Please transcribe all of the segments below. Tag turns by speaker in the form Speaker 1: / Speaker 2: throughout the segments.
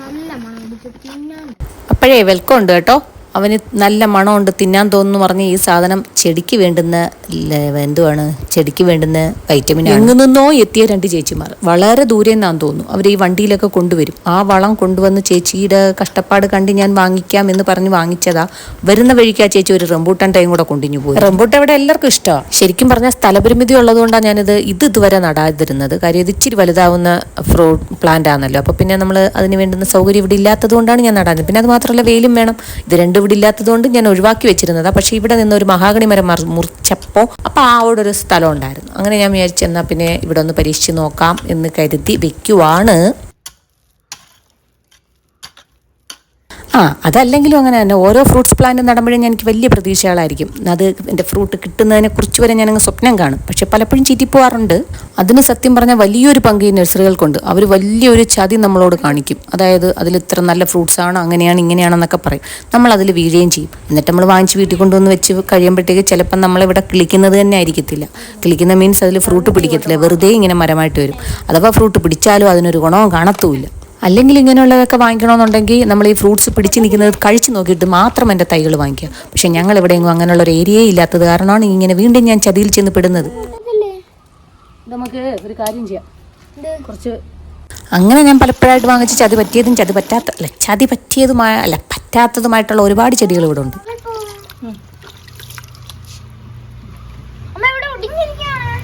Speaker 1: നല്ല
Speaker 2: അപ്പോഴേ വെൽക്കം ഉണ്ട് കേട്ടോ. അവന് നല്ല മണമുണ്ട് തിന്നാൻ തോന്നുന്നു പറഞ്ഞ് ഈ സാധനം ചെടിക്ക് വേണ്ടുന്ന എന്തുവാണ്? ചെടിക്ക് വേണ്ടുന്ന വൈറ്റമിൻ എങ്ങു നിന്നോ എത്തിയ രണ്ട് ചേച്ചിമാർ. വളരെ ദൂരെ നിന്നാന്ന് തോന്നുന്നു. അവർ ഈ വണ്ടിയിലൊക്കെ കൊണ്ടുവരും. ആ വളം കൊണ്ടുവന്ന് ചേച്ചിയുടെ കഷ്ടപ്പാട് കണ്ട് ഞാൻ വാങ്ങിക്കാം എന്ന് പറഞ്ഞ് വാങ്ങിച്ചതാ. വരുന്ന വഴിക്ക് ആ ചേച്ചി ഒരു റംബൂട്ടാൻ ടൈം കൂടെ കൊണ്ടിഞ്ഞു പോയി. റംബൂട്ട് അവിടെ എല്ലാവർക്കും ഇഷ്ടമാണ് ശരിക്കും പറഞ്ഞാൽ സ്ഥലപരിമിതി ഉള്ളതുകൊണ്ടാണ് ഞാനിത് ഇത് ഇതുവരെ നടാതിരുന്നത്. കാര്യം ഇത് ഇച്ചിരി വലുതാവുന്ന ഫ്രൂട്ട് പ്ലാന്റ് ആണല്ലോ. അപ്പോൾ പിന്നെ നമ്മൾ അതിന് വേണ്ടുന്ന സൗകര്യം ഇവിടെ ഇല്ലാത്തത് കൊണ്ടാണ് ഞാൻ നടാഞ്ഞത്. പിന്നെ അത് മാത്രമല്ല വെയിലും വേണം. ഇത് രണ്ടും ഇവിടെ ഇല്ലാത്തത് കൊണ്ട് ഞാൻ ഒഴിവാക്കി വെച്ചിരുന്നതാ. പക്ഷേ ഇവിടെ നിന്ന് ഒരു മഹാഗണി മരം മുറിച്ചപ്പോൾ അപ്പോൾ ആ അവിടെ ഒരു സ്ഥലം ഉണ്ടായിരുന്നു. അങ്ങനെ ഞാൻ വിചാരിച്ചു എന്നാൽ പിന്നെ ഇവിടെ ഒന്ന് പരീക്ഷിച്ച് നോക്കാം എന്ന് കരുതി വെക്കുവാണ്. ആ അതല്ലെങ്കിലും അങ്ങനെ തന്നെ. ഓരോ ഫ്രൂട്ട്സ് പ്ലാന്റ് നടുമ്പോഴും എനിക്ക് വലിയ പ്രതീക്ഷകളായിരിക്കും. അത് എന്റെ ഫ്രൂട്ട് കിട്ടുന്നതിനെ കുറിച്ച് വരെ ഞാനങ്ങ് സ്വപ്നം കാണും. പക്ഷെ പലപ്പോഴും ചീറ്റിപ്പോവാറുണ്ട്. അതിന് സത്യം പറഞ്ഞാൽ വലിയൊരു പങ്ക് ഈ നഴ്സറികൾക്കുണ്ട്. അവർ വലിയൊരു ചതി നമ്മളോട് കാണിക്കും. അതായത് അതിൽ ഇത്ര നല്ല ഫ്രൂട്ട്സ് ആണ് അങ്ങനെയാണ് ഇങ്ങനെയാണെന്നൊക്കെ പറയും. നമ്മൾ അതിൽ വീഴുകയും ചെയ്യും. എന്നിട്ട് നമ്മൾ വാങ്ങിച്ച് വീട്ടിൽ കൊണ്ടുവന്ന് വെച്ച് കഴിയുമ്പോഴത്തേക്ക് ചിലപ്പം നമ്മളിവിടെ കിളിക്കുന്നത് തന്നെ ആയിരിക്കത്തില്ല. കിളിക്കുന്ന മീൻസ് അതിൽ ഫ്രൂട്ട് പിടിക്കത്തില്ല. വെറുതെ ഇങ്ങനെ മരമായിട്ട് വരും. അഥവാ ഫ്രൂട്ട് പിടിച്ചാലും അതിനൊരു ഗുണവും കാണത്തുമില്ല അല്ലെങ്കിൽ ഇങ്ങനെയുള്ളതൊക്കെ വാങ്ങിക്കണമെന്നുണ്ടെങ്കിൽ നമ്മൾ ഈ ഫ്രൂട്ട്സ് പിടിച്ച് നിൽക്കുന്നത് കഴിച്ച് നോക്കിയിട്ട് മാത്രം എന്റെ തൈകൾ വാങ്ങിക്കുക. പക്ഷേ ഞങ്ങൾ എവിടെയെങ്കിലും അങ്ങനെയുള്ള ഒരു ഏരിയയെ ഇല്ലാത്തത് കാരണമാണ് ഇങ്ങനെ വീണ്ടും ഞാൻ ചതിയിൽ ചെന്ന് പെടുന്നത്. നമുക്ക് ഒരു കാര്യം ചെയ്യാം. കുറച്ച് അങ്ങനെ ഞാൻ പലപ്പോഴായിട്ട് വാങ്ങിച്ച് ചതി പറ്റിയതും ചതി പറ്റാത്ത അല്ല ചതി പറ്റിയതുമായ അല്ല പറ്റാത്തതുമായിട്ടുള്ള ഒരുപാട് ചെടികൾ ഇവിടെ ഉണ്ട്
Speaker 1: അമ്മ ഇവിടെ ഒടിഞ്ഞിരിക്കുകയാണ്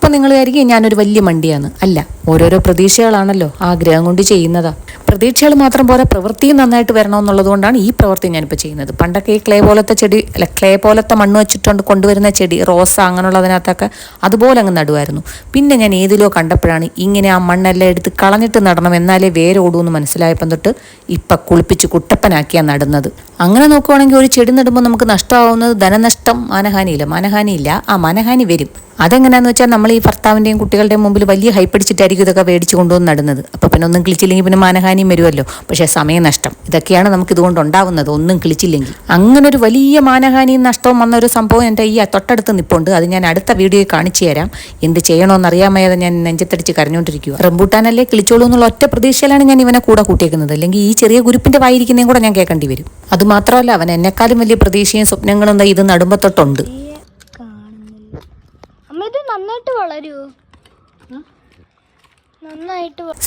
Speaker 2: അപ്പം നിങ്ങൾ വിചാരിക്കും ഞാനൊരു വലിയ മണ്ടിയാണ്. അല്ല ഓരോരോ പ്രതീക്ഷകളാണല്ലോ. ആഗ്രഹം കൊണ്ട് ചെയ്യുന്നതാ. പ്രതീക്ഷകൾ മാത്രം പോരാ പ്രവൃത്തിയും നന്നായിട്ട് വരണമെന്നുള്ളത് കൊണ്ടാണ് ഈ പ്രവൃത്തി ഞാനിപ്പോൾ ചെയ്യുന്നത്. പണ്ടൊക്കെ ഈ ക്ലേ പോലത്തെ ചെടി അല്ല ക്ലേ പോലത്തെ മണ്ണ് വെച്ചിട്ടുണ്ട് കൊണ്ടുവരുന്ന ചെടി റോസ അങ്ങനെയുള്ളതിനകത്തൊക്കെ അതുപോലെ അങ്ങ് നടുവായിരുന്നു. പിന്നെ ഞാൻ ഏതിലോ കണ്ടപ്പോഴാണ് ഇങ്ങനെ ആ മണ്ണെല്ലാം എടുത്ത് കളഞ്ഞിട്ട് നടണം എന്നാലേ വേരോടൂ എന്ന് മനസ്സിലായപ്പം തൊട്ട് ഇപ്പം കുളിപ്പിച്ച് കുട്ടപ്പനാക്കിയാണ് നടുന്നത്. അങ്ങനെ നോക്കുവാണെങ്കിൽ ഒരു ചെടി നടുമ്പോൾ നമുക്ക് നഷ്ടമാവുന്നത് ധനനഷ്ടം മാനഹാനിയില്ല. മാനഹാനിയില്ല. ആ മാനഹാനി വരും. അതെങ്ങനെയാന്ന് വെച്ചാൽ നമ്മൾ ഈ ഭർത്താവിന്റെയും കുട്ടികളുടെയും മുമ്പിൽ വലിയ ഹൈപ്പടിച്ചിട്ടായിരിക്കും ഇതൊക്കെ മേടിച്ചു കൊണ്ടുവന്ന് നടുന്നത്. അപ്പോൾ പിന്നെ ഒന്നും കിളിച്ചില്ലെങ്കിൽ പിന്നെ മാനഹാനിയും വരുമല്ലോ. പക്ഷേ സമയനഷ്ടം ഇതൊക്കെയാണ് നമുക്ക് ഇതുകൊണ്ട് ഉണ്ടാവുന്നത്. ഒന്നും കിളിച്ചില്ലെങ്കിൽ. അങ്ങനെ ഒരു വലിയ മാനഹാനിയും നഷ്ടവും വന്ന ഒരു സംഭവം എന്റെ ഈ തൊട്ടടുത്ത് നിപ്പുണ്ട്. അത് ഞാൻ അടുത്ത വീഡിയോയിൽ കാണിച്ചു തരാം. എന്ത് ചെയ്യണമെന്ന് അറിയാമേതെ ഞാൻ നെഞ്ചത്തടിച്ച് കരഞ്ഞുകൊണ്ടിരിക്കുക റംബൂട്ടാനല്ലേ കിളിച്ചോളൂ എന്നുള്ള ഒറ്റ പ്രതീക്ഷയിലാണ് ഞാൻ ഇവനെ കൂടെ കൂട്ടിയേക്കുന്നത്. അല്ലെങ്കിൽ ഈ ചെറിയ ഗുരുപ്പിന്റെ വായിരിക്കുന്നതും കൂടെ ഞാൻ കേൾക്കേണ്ടി വരും. അതുമാത്രമല്ല അവൻ എന്നെക്കാളും വലിയ പ്രതീക്ഷയും സ്വപ്നങ്ങളും ഇത് നടുമ്പോൾ തൊട്ടുണ്ട്.
Speaker 1: കാണുന്നില്ല അമ്മ ഇത് നന്നായിട്ട് വളരുമോ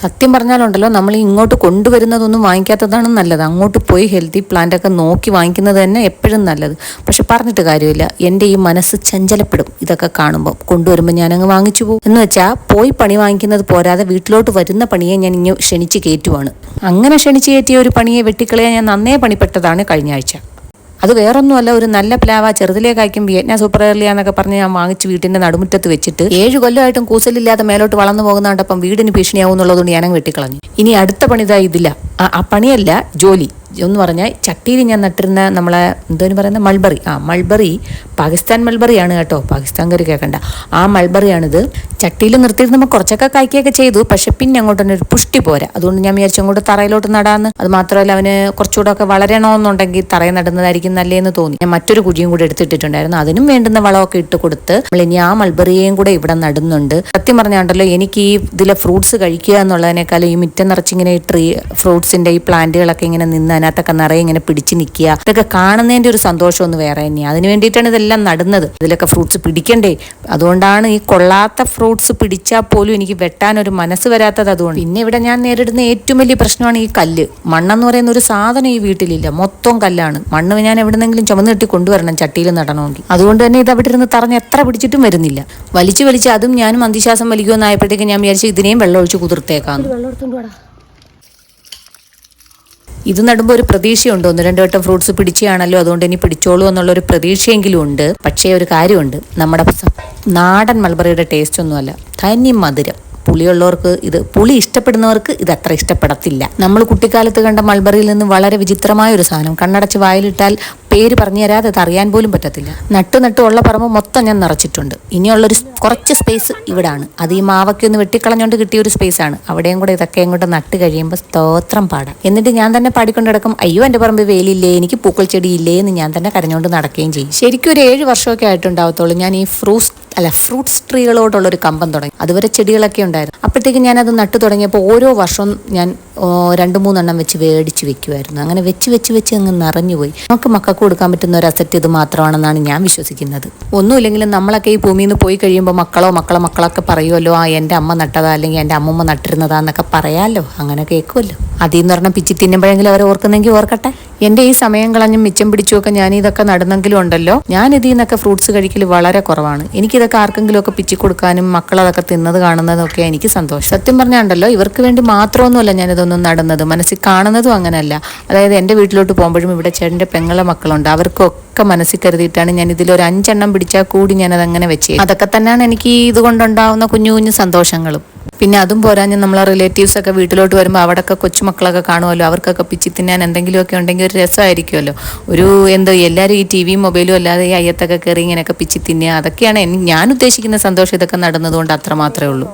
Speaker 2: സത്യം പറഞ്ഞാലുണ്ടല്ലോ നമ്മൾ ഇങ്ങോട്ട് കൊണ്ടുവരുന്നതൊന്നും വാങ്ങിക്കാത്തതാണ് നല്ലത്. അങ്ങോട്ട് പോയി ഹെൽത്തി പ്ലാന്റ് ഒക്കെ നോക്കി വാങ്ങിക്കുന്നത് തന്നെ എപ്പോഴും നല്ലത്. പക്ഷെ പറഞ്ഞിട്ട് കാര്യമില്ല. എന്റെ ഈ മനസ്സ് ചഞ്ചലപ്പെടും ഇതൊക്കെ കാണുമ്പോൾ കൊണ്ടുവരുമ്പോൾ ഞാനങ്ങ് വാങ്ങിച്ചു പോകും. എന്ന് വെച്ചാൽ പോയി പണി വാങ്ങിക്കുന്നത് പോരാതെ വീട്ടിലോട്ട് വരുന്ന പണിയെ ഞാൻ ഇങ്ങനെ ക്ഷണിച്ച് കയറ്റുവാണ്. അങ്ങനെ ക്ഷണിച്ച് കയറ്റിയ ഒരു പണിയെ വെട്ടിക്കളയാൻ ഞാൻ നന്നേ പണിപ്പെട്ടതാണ് കഴിഞ്ഞ ആഴ്ച. അത് വേറൊന്നുമല്ല ഒരു നല്ല പ്ലാവ. ചെറുതിലേക്ക് കായ്ക്കും വിയറ്റ്നാം സൂപ്പർ എയർലിയ എന്നൊക്കെ പറഞ്ഞ് ഞാൻ വാങ്ങിച്ച് വീട്ടിന്റെ നടുമുറ്റത്ത് വെച്ചിട്ട് ഏഴ് കൊല്ലമായിട്ടും കൂസലില്ലാതെ മേലോട്ട് വളർന്നു പോകുന്നതുകൊണ്ടപ്പം വീടിന് ഭീഷണിയാവും എന്നുള്ളതുകൊണ്ട് ഞാനങ്ങ് വെട്ടിക്കളഞ്ഞു. ഇനി അടുത്ത പണിതാ ഇതില്ല ആ- പണിയല്ല ജോലി. എന്ന് പറഞ്ഞാൽ ചട്ടിയിൽ ഞാൻ നട്ടിരുന്ന നമ്മളെ എന്തോന്ന് പറയുന്ന മൾബറി. ആ മൾബറി പാകിസ്ഥാൻ മൾബറിയാണ് കേട്ടോ. പാകിസ്ഥാൻ പാകിസ്ഥാൻകാർ കേൾക്കണ്ട. ആ മൾബറിയാണിത്. ചട്ടിയിൽ നിർത്തിയിരുന്നപ്പോൾ കുറച്ചൊക്കെ കായ്ക്കുകയൊക്കെ ചെയ്തു. പക്ഷെ പിന്നെ അങ്ങോട്ട് തന്നെ ഒരു പുഷ്ടി പോരാ. അതുകൊണ്ട് ഞാൻ വിചാരിച്ചു അങ്ങോട്ട് തറയിലോട്ട് നടാന്ന്. അത് മാത്രമല്ല അവന് കുറച്ചുകൂടെ ഒക്കെ വളരണമെന്നുണ്ടെങ്കിൽ തറയിൽ നടുന്നതായിരിക്കും നല്ലതെന്ന് തോന്നി. ഞാൻ മറ്റൊരു കുഴിയും കൂടെ എടുത്തിട്ടിട്ടുണ്ടായിരുന്നു. അതിനും വേണ്ടുന്ന വളമൊക്കെ ഇട്ട് കൊടുത്ത് നമ്മൾ ഇനി ആ മൾബറിയെയും കൂടെ ഇവിടെ നടുന്നുണ്ട്. സത്യം പറഞ്ഞാണ്ടല്ലോ എനിക്ക് ഈ ഇതിലെ ഫ്രൂട്ട്സ് കഴിക്കുക എന്നുള്ളതിനേക്കാളും ഈ മിറ്റം നിറച്ചിങ്ങനെ ട്രീ ട്രീ ഫ്രൂട്ട്സിന്റെ ഈ പ്ലാന്റുകളൊക്കെ ഇങ്ങനെ നിന്ന് അതിനകത്തൊക്കെ നിറയെ ഇങ്ങനെ പിടിച്ച് നിൽക്കുക. ഇതൊക്കെ കാണുന്നതിന്റെ ഒരു സന്തോഷം ഒന്ന് വേറെ തന്നെയാണ് അതിന് വേണ്ടിയിട്ടാണ് ഇതെല്ലാം നടുന്നത്. ഇതിലൊക്കെ ഫ്രൂട്ട്സ് പിടിക്കണ്ടേ? അതുകൊണ്ടാണ് ഈ കൊള്ളാത്ത ഫ്രൂട്ട്സ് പിടിച്ചാൽ പോലും എനിക്ക് വെട്ടാൻ ഒരു മനസ്സ് വരാത്തത് അതുകൊണ്ട്. പിന്നെ ഇവിടെ ഞാൻ നേരിടുന്ന ഏറ്റവും വലിയ പ്രശ്നമാണ് ഈ കല്ല്. മണ്ണെന്ന് പറയുന്ന ഒരു സാധനം ഈ വീട്ടിലില്ല. മൊത്തം കല്ലാണ്. മണ്ണ് ഞാൻ എവിടെന്നെങ്കിലും ചുമന്ന് കെട്ടി കൊണ്ടുവരണം ചട്ടിയിൽ നടണമെങ്കിൽ. അതുകൊണ്ട് തന്നെ ഇത് അവിടെ ഇരുന്ന് തറഞ്ഞ് എത്ര പിടിച്ചിട്ടും വരുന്നില്ല. വലിച്ചു വലിച്ച് അതും ഞാനും അന്തിശ്വാസം വലിക്കുമെന്നായപ്പോഴത്തേക്ക് ഞാൻ വിചാരിച്ചു ഇതിനെയും വെള്ളം ഒഴിച്ച്
Speaker 1: വാടാ.
Speaker 2: ഇത് നടുമ്പോൾ ഒരു പ്രതീക്ഷയുണ്ട്. ഒന്ന് രണ്ട് വട്ടം ഫ്രൂട്ട്സ് പിടിച്ചാണല്ലോ അതുകൊണ്ട് ഇനി പിടിച്ചോളൂ എന്നുള്ള ഒരു പ്രതീക്ഷയെങ്കിലും ഉണ്ട്. പക്ഷേ ഒരു കാര്യമുണ്ട്. നമ്മുടെ നാടൻ മൾബറിയുടെ ടേസ്റ്റ് ഒന്നുമല്ല തനി മധുരം. പുളിയുള്ളവർക്ക് ഇത് പുളി ഇഷ്ടപ്പെടുന്നവർക്ക് ഇത് അത്ര ഇഷ്ടപ്പെടത്തില്ല. നമ്മൾ കുട്ടിക്കാലത്ത് കണ്ട മൾബറിയിൽ നിന്ന് വളരെ വിചിത്രമായ ഒരു സാധനം. കണ്ണടച്ച് വായിലിട്ടാൽ പേര് പറഞ്ഞു തരാതെ അത് അറിയാൻ പോലും പറ്റത്തില്ല. നട്ടു നട്ടു ഉള്ള പറമ്പ് മൊത്തം ഞാൻ നിറച്ചിട്ടുണ്ട്. ഇനിയുള്ളൊരു കുറച്ച് സ്പേസ് ഇവിടാണ്. അത് ഈ മാവൊക്കെ ഒന്ന് വെട്ടിക്കളഞ്ഞുകൊണ്ട് കിട്ടിയ ഒരു സ്പേസ് ആണ്. അവിടെയും കൂടെ ഇതൊക്കെ ഇങ്ങോട്ട് നട്ട് കഴിയുമ്പോൾ സ്തോത്രം പാടാം. എന്നിട്ട് ഞാൻ തന്നെ പാടിക്കൊണ്ട് കിടക്കും അയ്യോ എന്റെ പറമ്പ് വേലിയില്ലേ? എനിക്ക് പൂക്കൾ ചെടിയില്ലേ എന്ന് ഞാൻ തന്നെ കരഞ്ഞുകൊണ്ട് നടക്കുകയും ചെയ്യും. ശരിക്കും ഒരു ഏഴ് വർഷമൊക്കെ ആയിട്ടുണ്ടാവത്തുള്ളൂ. ഞാൻ ഈ ഫ്രൂട്ട്സ് അല്ല ഫ്രൂട്ട്സ് ട്രീകളോടുള്ള ഒരു കമ്പം തുടങ്ങി. അതുവരെ ചെടികളൊക്കെ ഉണ്ടായിരുന്നു. അപ്പോഴത്തേക്ക് ഞാനത് നട്ടു തുടങ്ങിയപ്പോൾ ഓരോ വർഷവും ഞാൻ രണ്ട് മൂന്നെണ്ണം വെച്ച് മേടിച്ച് വെക്കുമായിരുന്നു അങ്ങനെ വെച്ച് വെച്ച് വെച്ച് അങ്ങ് നിറഞ്ഞുപോയി നമുക്ക് മക്കൾക്ക് കൊടുക്കാൻ പറ്റുന്ന ഒരു അസറ്റ് ഇത് മാത്രമാണെന്നാണ് ഞാൻ വിശ്വസിക്കുന്നത്. ഒന്നുമില്ലെങ്കിലും നമ്മളൊക്കെ ഈ ഭൂമിയിൽ നിന്ന് പോയി കഴിയുമ്പോൾ മക്കളോ മക്കളെ മക്കളൊക്കെ പറയുമല്ലോ ആ എന്റെ അമ്മ നട്ടതാ അല്ലെങ്കിൽ എന്റെ അമ്മമ്മ നട്ടിരുന്നതാ എന്നൊക്കെ പറയാമല്ലോ അങ്ങനെ കേൾക്കുമല്ലോ അതിൽ നിന്ന് പറഞ്ഞാൽ പിച്ചി തിന്നുമ്പോഴെങ്കിലും അവർ ഓർക്കുന്നെങ്കിൽ ഓർക്കട്ടെ. എന്റെ ഈ സമയം കളഞ്ഞും മിച്ചം പിടിച്ചുമൊക്കെ ഞാൻ ഇതൊക്കെ നടന്നെങ്കിലും ഉണ്ടല്ലോ. ഞാൻ ഇതിൽ നിന്നൊക്കെ ഫ്രൂട്ട്സ് കഴിക്കൽ വളരെ കുറവാണ്. എനിക്കിതൊക്കെ ആർക്കെങ്കിലും ഒക്കെ പിച്ചി കൊടുക്കാനും മക്കളതൊക്കെ തിന്നത് കാണുന്നതൊക്കെ എനിക്ക് സന്തോഷം. സത്യം പറഞ്ഞാണ്ടല്ലോ ഇവർക്ക് വേണ്ടി മാത്രമൊന്നുമല്ല ഞാനിതൊന്നും നടന്നത്. മനസ്സിൽ കാണുന്നതും അങ്ങനെയല്ല അതായത് എന്റെ വീട്ടിലോട്ട് പോകുമ്പോഴും ഇവിടെ ചേട്ടന്റെ പെങ്ങളെ മക്കളുണ്ട് അവർക്കൊക്കെ മനസ്സിൽ കരുതിയിട്ടാണ് ഞാൻ ഇതിൽ ഒരു അഞ്ചെണ്ണം പിടിച്ചാൽ കൂടി ഞാനത് അങ്ങനെ വെച്ചേ. അതൊക്കെ തന്നെയാണ് എനിക്ക് ഇതുകൊണ്ടുണ്ടാവുന്ന കുഞ്ഞു കുഞ്ഞു സന്തോഷങ്ങളും. പിന്നെ അതും പോരാഞ്ഞ് നമ്മളെ റിലേറ്റീവ്സ് ഒക്കെ വീട്ടിലോട്ട് വരുമ്പോൾ അവിടെയൊക്കെ കൊച്ചുമക്കളൊക്കെ കാണുമല്ലോ അവർക്കൊക്കെ പിച്ചി തിന്നാൻ എന്തെങ്കിലുമൊക്കെ ഉണ്ടെങ്കിൽ ഒരു രസമായിരിക്കുമല്ലോ. ഒരു എന്തോ എല്ലാവരും ഈ ടി വിയും മൊബൈലും അല്ലാതെ ഈ അയ്യത്തൊക്കെ കയറി ഇങ്ങനെയൊക്കെ പിച്ചി തിന്നുക അതൊക്കെയാണ് ഞാൻ ഉദ്ദേശിക്കുന്ന സന്തോഷം ഇതൊക്കെ നടന്നതുകൊണ്ട് അത്ര മാത്രമേ ഉള്ളൂ.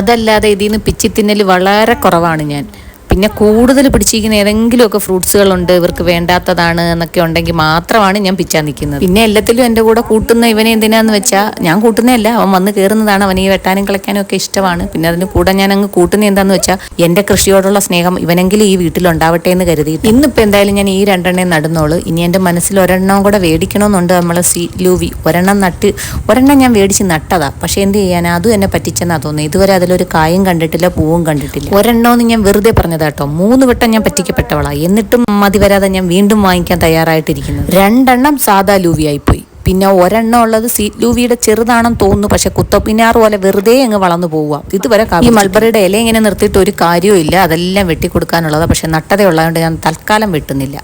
Speaker 2: അതല്ലാതെ ഇതിൽ നിന്ന് പിച്ചി തിന്നൽ വളരെ കുറവാണ് ഞാൻ. പിന്നെ കൂടുതൽ പിടിച്ചിരിക്കുന്ന ഏതെങ്കിലുമൊക്കെ ഫ്രൂട്ട്സുകളുണ്ട് ഇവർക്ക് വേണ്ടാത്തതാണ് എന്നൊക്കെ ഉണ്ടെങ്കിൽ മാത്രമാണ് ഞാൻ പിച്ചാൻ നിൽക്കുന്നത്. പിന്നെ എല്ലാത്തിലും എന്റെ കൂടെ കൂട്ടുന്ന ഇവനെ എന്തിനാന്ന് വെച്ചാൽ ഞാൻ കൂട്ടുന്നതല്ല. അവൻ വന്ന് കയറുന്നതാണ് അവൻ ഈ വെട്ടാനും കളിക്കാനും ഒക്കെ ഇഷ്ടമാണ്. പിന്നെ അതിന് കൂടെ ഞാൻ അങ്ങ് കൂട്ടുന്ന എന്താന്ന് വെച്ചാൽ എന്റെ കൃഷിയോടുള്ള സ്നേഹം ഇവനെങ്കിലും ഈ വീട്ടിൽ ഉണ്ടാവട്ടെ എന്ന് കരുതി ഇന്നിപ്പോൾ എന്തായാലും ഞാൻ ഈ രണ്ടെണ്ണേ നടന്നോളൂ. ഇനി എന്റെ മനസ്സിൽ ഒരെണ്ണം കൂടെ മേടിക്കണമെന്നുണ്ട് നമ്മളെ സി ലൂവി. ഒരെണ്ണം നട്ട് ഒരെണ്ണം ഞാൻ മേടിച്ച് നട്ടതാ. പക്ഷേ എന്ത് ചെയ്യാൻ അതും എന്നെ പറ്റിച്ചെന്നാ തോന്നുന്നത്. ഇതുവരെ അതിലൊരു കായും കണ്ടിട്ടില്ല പൂവും കണ്ടിട്ടില്ല. ഒരെണ്ണമെന്ന് ഞാൻ വെറുതെ പറഞ്ഞതാ. കേട്ടോ മൂന്ന് വട്ടം ഞാൻ പറ്റിക്കപ്പെട്ടവളാ. എന്നിട്ടും മതി വരാതെ ഞാൻ വീണ്ടും വാങ്ങിക്കാൻ തയ്യാറായിട്ടിരിക്കുന്നത് രണ്ടെണ്ണം സാധാ ലൂവിയായി പോയി പിന്നെ ഒരെണ്ണം ഉള്ളത് സീറ്റ് ലൂവിയുടെ ചെറുതാണെന്ന് തോന്നുന്നു. പക്ഷെ കുത്തപ്പിനാർ പോലെ വെറുതെ അങ്ങ് വളർന്നു പോവുക. ഇതുവരെ ഈ മൾബറിയുടെ ഇല ഇങ്ങനെ നിർത്തിയിട്ട് ഒരു കാര്യവും ഇല്ല. അതെല്ലാം വെട്ടിക്കൊടുക്കാനുള്ളതാണ് പക്ഷെ നട്ടതയുള്ളതുകൊണ്ട് ഞാൻ തൽക്കാലം വെട്ടുന്നില്ല.